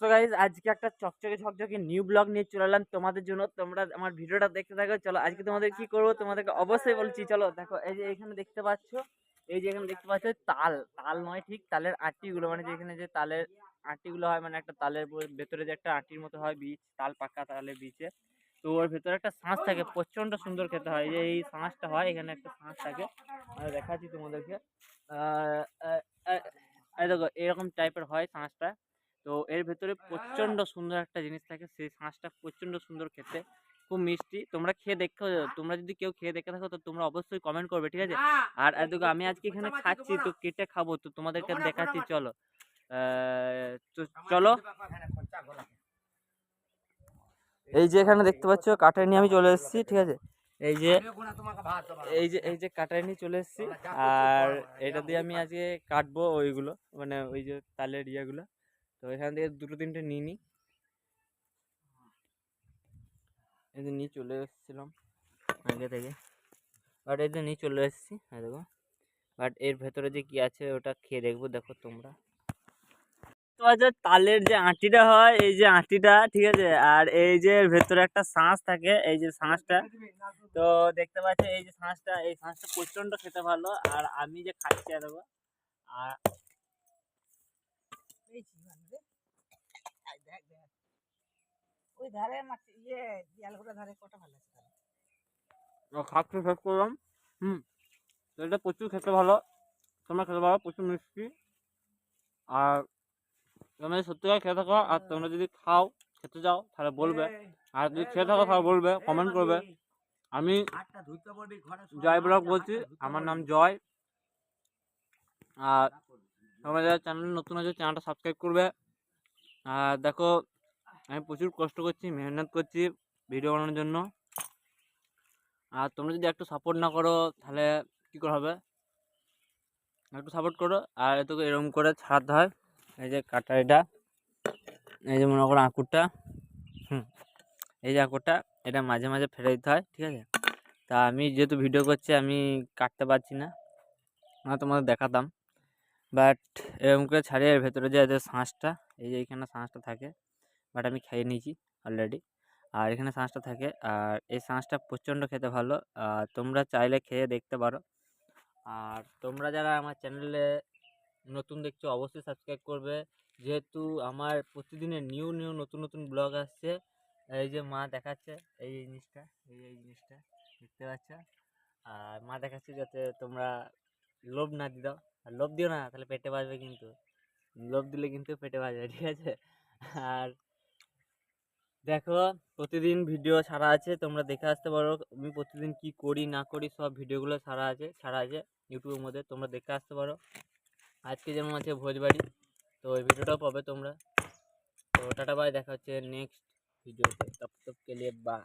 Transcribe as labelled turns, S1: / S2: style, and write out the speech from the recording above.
S1: So guys আজকে একটা চকচকে ঝকঝকে নিউ ব্লগ নিয়ে চলে এলাম তোমাদের জন্য। তোমরা আমার ভিডিওটা দেখতে থাকো। চলো আজকে তোমাদের কি করব? তোমাদেরকে অবশ্যই বলছি, চলো দেখো, এই যে এখানে দেখতে পাচ্ছ, এই যে এখানে দেখতে পাচ্ছ, তাল তাল নয় ঠিক, তালের আটিগুলো মানে যে এখানে যে তালের আটিগুলো হয় মানে একটা তালের ভেতরে যে একটা আটির মতো হয় বীজ, তাল পাকা তালের বীজে। তো ওর ভেতরে একটা শাঁস থাকে প্রচণ্ড সুন্দর খেতে হয়। যে এই শাঁসটা হয়, এখানে একটা শাঁস থাকে। আমি দেখাচ্ছি তোমাদেরকে। দেখো, এরকম টাইপের হয় শাঁসটা। তো এর ভেতরে প্রচণ্ড সুন্দর একটা জিনিস থাকে সেই শাঁসটা প্রচণ্ড সুন্দর খেতে। খুব মিষ্টি। তোমরা খেয়ে দেখো তোমরা যদি কেউ খেয়ে দেখে থাকো তো তোমরা অবশ্যই কমেন্ট করবে ঠিক আছে? আর দেখো আমি আজকে এখানে খাচ্ছি তো কেটে খাব? তো তোমাদেরকে দেখাচ্ছি চলো। চলো। এই যে এখানে দেখতে পাচ্ছ নিয়ে আমি চলে এসেছি ঠিক আছে? এই যে এই যে এই যে নিয়ে চলে এসেছি। আর এটা দিয়ে আমি আজকে কাটবো ওইগুলো মানে ওই যে তালের ইয়েগুলো। তো এখান থেকে দুটো তিনটে নিয়ে নিই। যে নিয়ে চলে এসেছিলাম আগে থেকে। বাট যে নিয়ে চলে এসেছি হ্যাঁ দেখো। বাট এর ভেতরে যে কি আছে ওটা খেয়ে দেখব, দেখো তোমরা। তো আছে তালের যে আটিটা হয়, এই যে আটিটা, ঠিক আছে? আর এই যে ভেতরে একটা শাঁস থাকে, এই যে শাঁসটা। তো দেখতে পাচ্ছ, এই যে শাঁসটা, এই শাঁসটা প্রচণ্ড খেতে ভালো। আর আমি যে খাচ্ছি আর আর
S2: ওই ধারে মাটি ইয়ে দিয়ালগুলো ধারে কটা ভালো আছে।
S1: খাচ্ছি শেষ করলাম হুম এটা প্রচুর খেতে ভালো। তোমরা খেতে পারো প্রচুর মিষ্টি। আর তোমরা সত্যিকার খেয়ে থাকো আর তোমরা যদি খাও খেতে যাও তাহলে বলবে। আর যদি খেয়ে থাকো তাহলে বলবে কমেন্ট করবে। আমি জয় ব্লগ বলছি আমার নাম জয়। আর তোমরা যারা চ্যানেল নতুন আছে চ্যানেলটা সাবস্ক্রাইব করবে। আর দেখো আমি প্রচুর কষ্ট করছি, মেহনত করছি ভিডিও বানানোর জন্য। আর তোমরা যদি একটু সাপোর্ট না করো, তাহলে কী করে হবে? একটু সাপোর্ট করো, আর এতকে এরকম করে ছাড়াতে হয়। এই যে কাটারিটা, এই যে মনে করো আঁকুরটা, হুম, এই যে আঁকুরটা, এটা মাঝে মাঝে ফেলে দিতে হয়, ঠিক আছে? তা আমি যেহেতু ভিডিও করছি, আমি কাটতে পারছি না না তোমাদের দেখাতাম। বাট এরকম করে ছাড়িয়ে ভেতরে যে এদের শাঁসটা, এই যে এইখানে শাঁসটা থাকে বাট আমি খেয়ে নিয়েছি অলরেডি আর এখানে শাঁসটা থাকে। আর এই শাঁসটা প্রচণ্ড খেতে ভালো। আর তোমরা চাইলে খেয়ে দেখতে পারো। আর তোমরা যারা আমার চ্যানেলে নতুন দেখছ অবশ্যই সাবস্ক্রাইব করবে। যেহেতু আমার প্রতিদিনের নিউ নিউ নতুন নতুন ব্লগ আসছে, এই যে মা দেখাচ্ছে, এই জিনিসটা, এই এই জিনিসটা, দেখতে পাচ্ছ? আর মা দেখাচ্ছে যাতে তোমরা লোভ না দিয়ে দাও আর লোভ দিও না, তাহলে পেটে বাজবে কিন্তু। লোভ দিলে কিন্তু পেটে বাজবে ঠিক আছে? আর দেখো, প্রতিদিন ভিডিও ছাড়া আছে, তোমরা দেখে আসতে পারো। আমি প্রতিদিন কি করি, না করি, সব ভিডিওগুলো ছাড়া আছে ছাড়া আছে ইউটিউবের মধ্যে, তোমরা দেখে আসতে পারো। আজকে যেমন আছে ভোজবাড়ি, তো ওই ভিডিওটাও পাবে তোমরা। তো টাটা বাই দেখা হচ্ছে নেক্সট ভিডিওতে তপ তপ কে লিয়ে বাই